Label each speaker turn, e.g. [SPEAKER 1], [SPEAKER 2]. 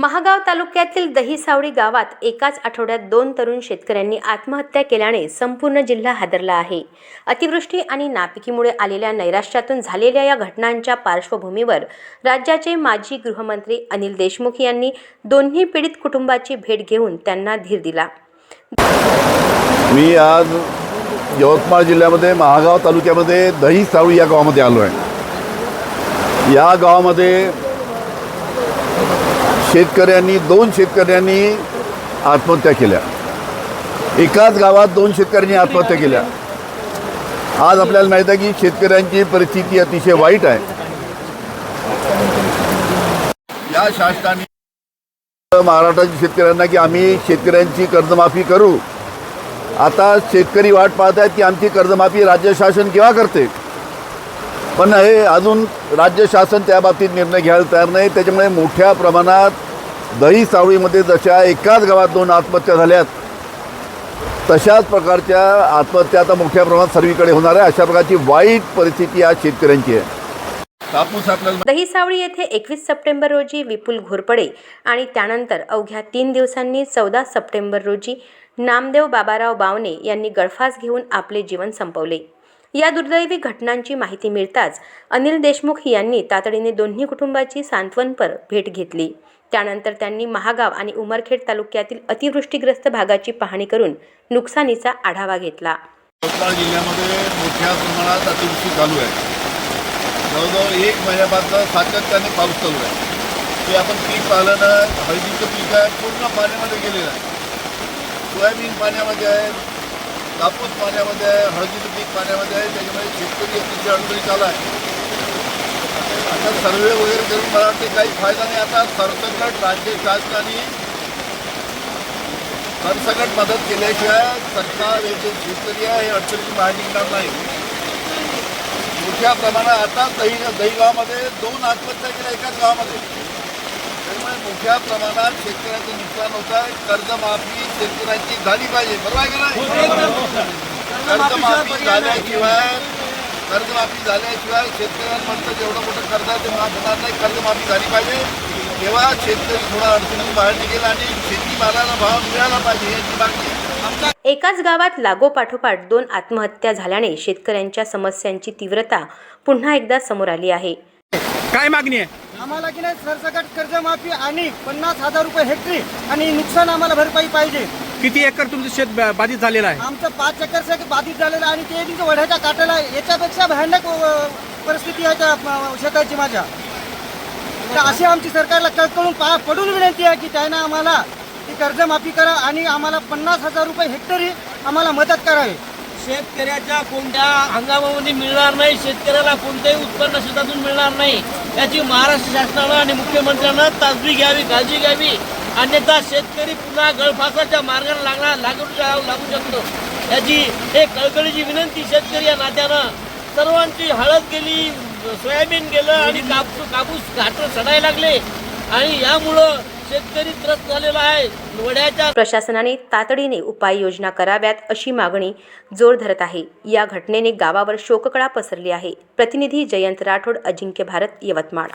[SPEAKER 1] महागाव तालुक्यातील दहिसावडी गावात एकाच आठवड्यात दोन तरुण शेतकऱ्यांनी आत्महत्या केल्याने संपूर्ण जिल्हा हादरला आहे. अतिवृष्टी आणि नापिकीमुळे आलेल्या नैराश्यातून झालेल्या या घटनांच्या पार्श्वभूमीवर राज्याचे माजी गृहमंत्री अनिल देशमुख यांनी दोन्ही पीडित कुटुंबाची भेट घेऊन त्यांना धीर दिला.
[SPEAKER 2] मी आज यवतमाळ जिल्ह्यामध्ये महागाव तालुक्यामध्ये दहिसावळी या गावामध्ये आलो आहे. या गावामध्ये शेतकऱ्यांनी दोन शेतकऱ्यांनी आत्महत्या केल्या. एकाच गावात दोन शेतकऱ्यांनी आत्महत्या केल्या. आज आपल्याला माहीत आहे की शेतकऱ्यांची परिस्थिती अतिशय वाईट आहे. या शासनाने महाराष्ट्राच्या शेतकऱ्यांना की आम्ही शेतकऱ्यांची कर्जमाफी करू. आता शेतकरी वाट पाहत आहेत की आमची कर्जमाफी राज्य शासन केव्हा करते? पण हे अजून राज्य शासन त्या बाबतीत निर्णय घ्यायला तयार नाही. त्याच्यामुळे मोठ्या प्रमाणात दही सावळीमध्ये जशा एकाच गावात दोन आत्महत्या झाल्यात तशाच प्रकारच्या आत्महत्या आता मोठ्या प्रमाणात सर्वीकडे होणार आहे. अशा प्रकारची वाईट परिस्थिती आज शेतकऱ्यांची आहे. दही सावळी
[SPEAKER 1] दहिसावळी येथे एकवीस सप्टेंबर रोजी विपुल घोरपडे आणि त्यानंतर अवघ्या तीन दिवसांनी चौदा सप्टेंबर रोजी नामदेव बाबाराव बावने यांनी गळफास घेऊन आपले जीवन संपवले. या दुर्दैवी घटनांची माहिती मिळताच अनिल देशमुख यांनी तातडीने दोन्ही कुटुंबाची सांत्वनपर भेट घेतली. त्यानंतर त्यांनी महागाव आणि उमरखेड तालुक्यातील अतिवृष्टीग्रस्त भागाची पाहणी करून नुकसानीचा आढावा घेतला.
[SPEAKER 2] यवतमाळ जिल्ह्यामध्ये मोठ्या प्रमाणात अतिवृष्टी चालू आहे. जवळजवळ एक महिन्यापासून सातत्याने पाऊस चालू आहे. ते आपण पीक पाहिलं ना हळदीचं पीक आहे पूर्ण पाण्यामध्ये गेलेलं आहे. सोयाबीन पाण्यामध्ये आहे कापूस पाण्यामध्ये आहे हळदीचं पीक पाण्यामध्ये आहे त्याच्यामुळे शेतकरी अतिशय अडचणी चालू आहे. आता सर्वे वगैरे करून मला वाटते काही फायदा नाही. आता सरसकट राज्य शासनाने सरसकट मदत केल्याशिवाय सरकार हे जे शेतकरी आहे हे अडचणीची बाहेर निघणार नाही. मोठ्या प्रमाणात आता दही दहीगावामध्ये दोन आत्महत्या केल्या एकाच गावामध्ये. त्यामुळे मोठ्या प्रमाणात शेतकऱ्याचं नुकसान होत आहे. कर्जमाफी शेतकऱ्यांची झाली पाहिजे. बरोबर आहे का नाही? कर्जमाफी झाल्याशिवाय कर्जमाफी झाल्याशिवाय शेतकऱ्यांमधलं जेवढं मोठं कर्ज आहे ते माफ होणार नाही. कर्जमाफी झाली पाहिजे. तेव्हा शेतकरी थोडा अडचणीतून बाहेर निघेल आणि शेतीमालाला भाव मिळाला पाहिजे याची मागणी
[SPEAKER 1] एकाच गावात लागोपाठोपाठ दोन आत्महत्या झाल्याने शेतकऱ्यांच्या समस्यांची तीव्रता पुन्हा एकदा समोर आली आहे.
[SPEAKER 3] काय मागणी आहे?
[SPEAKER 4] आम्हाला की नाही सरसकट कर्जमाफी आणि पन्नास हजार रुपये हेक्टरी आणि नुकसान आम्हाला भरपाई पाहिजे.
[SPEAKER 3] किती एकर तुमचं शेत बा- बाधित झालेलं आहे?
[SPEAKER 4] आमचं पाच एकर शेत बाधित झालेलं आहे आणि ते तिथं वढ्याच्या काटाला आहे. याच्यापेक्षा भयानक अ, परिस्थिती आहे त्या अ, शेताची माझ्या. तर अशी आमची सरकारला कळकळून पा पडून विनंती आहे की त्यानं आम्हाला ती कर्जमाफी करा आणि आम्हाला पन्नास हजार रुपये हेक्टरी आम्हाला मदत करावी.
[SPEAKER 5] शेतकऱ्याच्या कोणत्या हंगामामध्ये मिळणार नाही शेतकऱ्याला कोणतेही उत्पन्न शेतातून मिळणार नाही. याची महाराष्ट्र शासनानं आणि मुख्यमंत्र्यांना तासबी घ्यावी काळजी घ्यावी. अन्यथा शेतकरी पुन्हा गळफासाच्या मार्गाने लागणार लागू लागू शकतो. याची एक कळकळीची विनंती शेतकरी या नात्यानं. सर्वांची हळद गेली सोयाबीन गेलं आणि कापूस कापूस घाट सडायला लागले. आणि यामुळं शेतकरी त्रस्त झालेला आहे. वड्याच्या
[SPEAKER 1] प्रशासनाने तातडीने उपाययोजना कराव्यात अशी मागणी जोर धरत आहे. या घटनेने गावावर शोककळा पसरली आहे. प्रतिनिधी जयंत राठोड अजिंक्य भारत यवतमाळ.